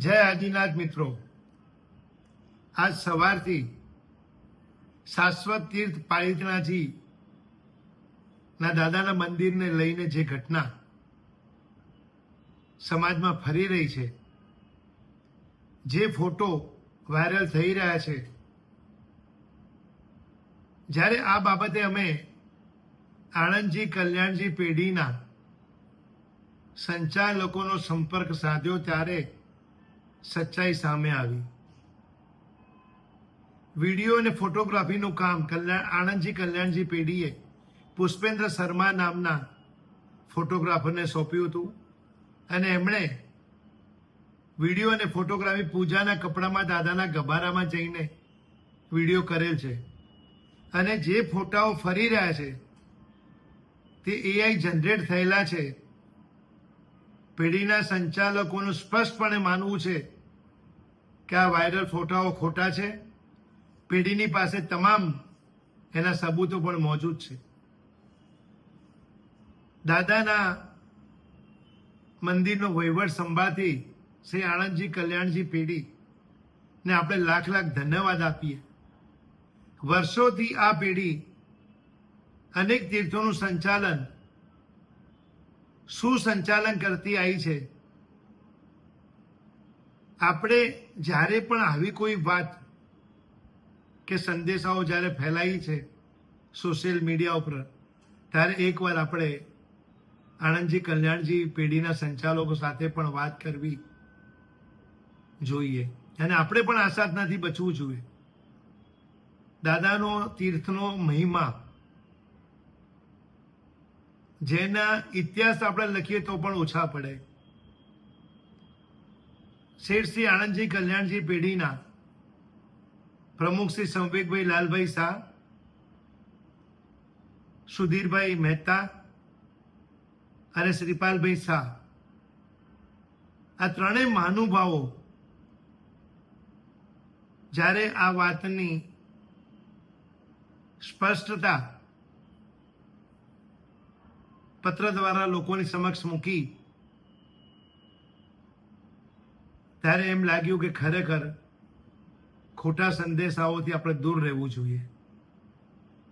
માતાજીના આદિનાથ મિત્રો. આજ સવારથી શાશ્વત તીર્થ પાલિતનાજી ના દાદાના મંદિરને લઈને જે ઘટના સમાજમાં ફરી રહી છે, જે ફોટો વાયરલ થઈ રહ્યા છે, જ્યારે આ બાબતે અમે આણંદજી કલ્યાણજી પેઢીના સંચાલકોનો સંપર્ક સાધ્યો ત્યારે સચ્ચાઈ સામે આવી. વીડિયો અને ફોટોગ્રાફીનું કામ કલ્યાણ, આણંદજી કલ્યાણજી પેઢીએ પુષ્પેન્દ્ર શર્મા નામના ફોટોગ્રાફરને સોંપ્યું હતું. અને એમણે વીડિયો અને ફોટોગ્રાફી પૂજાના કપડામાં, દાદાના ગભારામાં જઈને વીડિયો કરેલ છે. અને જે ફોટાઓ ફરી રહ્યા છે, તે એઆઈ જનરેટ થયેલા છે. પેઢીના સંચાલકોનું સ્પષ્ટપણે માનવું છે કે આ વાયરલ ફોટાઓ ખોટા છે? પેઢીની પાસે તમામ એના સબૂતો પણ મોજૂદ છે. દાદાના મંદિરનો વહીવટ સંભાળતી શ્રી આણંદજી કલ્યાણજી પેઢી ને આપણે લાખ લાખ ધન્યવાદ આપીએ. વર્ષોથી આ પેઢી અનેક તીર્થોનું સંચાલન, સુસંચાલન કરતી આવી છે. આપણે જ્યારે પણ આવી કોઈ વાત કે સંદેશાઓ જ્યારે ફેલાઈ છે સોશિયલ મીડિયા ઉપર, ત્યારે એકવાર આપણે આણંદજી કલ્યાણજી પેઢીના સંચાલકો સાથે પણ વાત કરવી જોઈએ. અને આપણે પણ આશાતનાથી બચવું જોઈએ. દાદાનો તીર્થનો મહિમા, જેના ઇતિહાસ આપણે લખીએ તો પણ ઓછા પડે. શેઠ શ્રી આણંદજી કલ્યાણજી પેઢીના પ્રમુખ શ્રી સંવેકભાઈ લાલભાઈ શાહ, સુધીરભાઈ મહેતા અને શ્રીપાલભાઈ શાહ. આ ત્રણેય મહાનુભાવો જ્યારે આ વાતની સ્પષ્ટતા પત્ર દ્વારા લોકોની સમક્ષ મૂકી ત્યારે એમ લાગ્યું કે ખરેખર ખોટા સંદેશાઓથી આપણે દૂર રહેવું જોઈએ.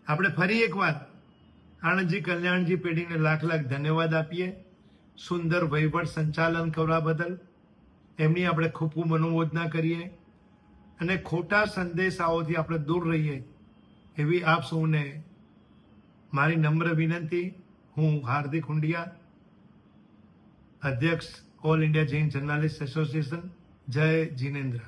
આપણે ફરી એકવાર આણંદજી કલ્યાણજી પેઢીને લાખ લાખ ધન્યવાદ આપીએ. સુંદર વહીવટ સંચાલન કરવા બદલ એમની આપણે ખૂબ અનુમોદના કરીએ અને ખોટા સંદેશાઓથી આપણે દૂર રહીએ એવી આપ સૌને મારી નમ્ર વિનંતી. હું હાર્દિક હુંડિયા, અધ્યક્ષ all India Jain journalist association Jai Jinendra.